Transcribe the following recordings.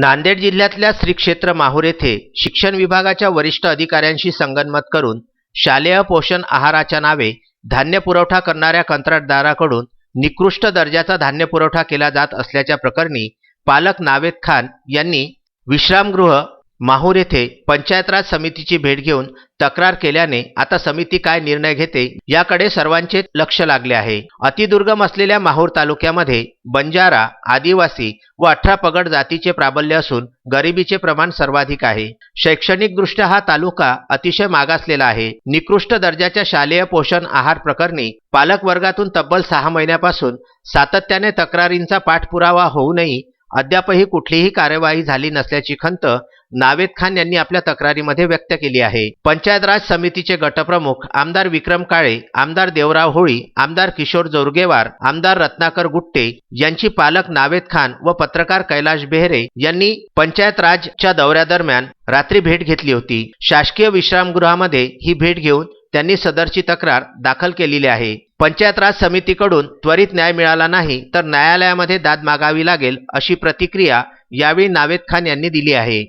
नांदेड जिल्ह्यातल्या श्री क्षेत्र माहूर येथे शिक्षण विभागाच्या वरिष्ठ अधिकाऱ्यांशी संगनमत करून शालेय पोषण आहाराच्या नावे धान्य पुरवठा करणाऱ्या कंत्राटदाराकडून निकृष्ट दर्जाचा धान्य पुरवठा केला जात असल्याच्या प्रकरणी पालक नावेद खान यांनी विश्रामगृह माहूर येथे पंचायत राज समितीची भेट घेऊन तक्रार केल्याने आता समिती काय निर्णय घेते याकडे सर्वांचे लक्ष लागले आहे. अतिदुर्गम असलेल्या माहूर तालुक्यामध्ये बंजारा आदिवासी व अठरा पगड जातीचे प्राबल्य असून गरिबीचे प्रमाण सर्वाधिक आहे. शैक्षणिकदृष्ट्या हा तालुका अतिशय मागासलेला आहे. निकृष्ट दर्जाच्या शालेय पोषण आहार प्रकरणी पालक वर्गातून तब्बल सहा महिन्यापासून सातत्याने तक्रारींचा पाठपुरावा होऊनही अद्यापही कुठलीही कार्यवाही झाली नसल्याची खंत नावेद खान यांनी आपल्या तक्रारीमध्ये व्यक्त केली आहे. पंचायत राज समितीचे गटप्रमुख आमदार विक्रम काळे आमदार देवराव होळी आमदार किशोर जोरगेवार आमदार रत्नाकर गुट्टे यांची पालक नावेद खान व पत्रकार कैलाश बेहरे यांनी पंचायत राजच्या दौऱ्यादरम्यान रात्री भेट घेतली होती. शासकीय विश्रामगृहामध्ये ही भेट घेऊन त्यांनी सदरची तक्रार दाखल केलेली आहे. पंचायत राज समितीकडून त्वरित न्याय मिळाला नाही तर न्यायालयामध्ये दाद मागावी लागेल अशी प्रतिक्रिया यावेळी नावेद खान यांनी दिली आहे.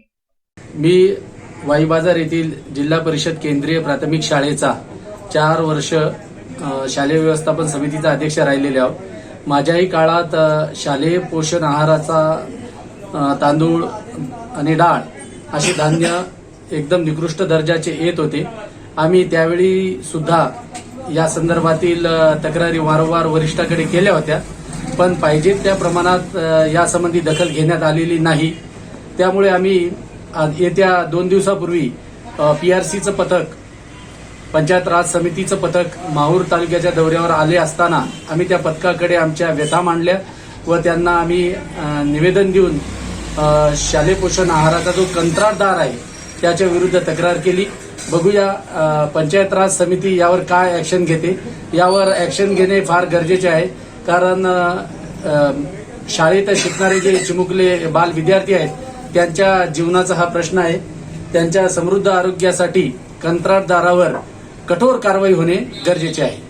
मी वाई बाजार येथील जिल्हा परिषद केंद्रीय प्राथमिक शाळेचा चार वर्ष शालेय व्यवस्थापन समितीचा अध्यक्ष राहिलेले आहोत माझ्याही काळात शालेय पोषण आहाराचा तांदूळ आणि डाळ असे धान्य एकदम निकृष्ट दर्जाचे येत होते. आम्ही त्यावेळी सुद्धा या संदर्भातील तक्रारी वारंवार वरिष्ठाकडे केल्या होत्या. पण पाहिजे त्या प्रमाणात यासंबंधी दखल घेण्यात आलेली नाही. त्यामुळे आम्ही येत्या दोन दिवसापूर्वी पीआरसीचं पथक पंचायत राज समितीचं पथक माहूर तालुक्याच्या दौऱ्यावर आले असताना आम्ही त्या पथकाकडे आमच्या व्यथा मांडल्या व त्यांना आम्ही निवेदन देऊन शालेय पोषण आहाराचा जो कंत्राटदार आहे त्याच्या विरुद्ध तक्रार केली. बघूया पंचायत राज समिती यावर काय ऍक्शन घेते. यावर ऍक्शन घेणे फार गरजेचे आहे. कारण शाळेत शिकणारे जे चिमुकले बाल विद्यार्थी आहेत त्यांच्या जीवनाचा हा प्रश्न आहे. त्यांच्या समृद्ध आरोग्यासाठी कंत्राटदारावर कठोर कारवाई होणे गरजेचे आहे.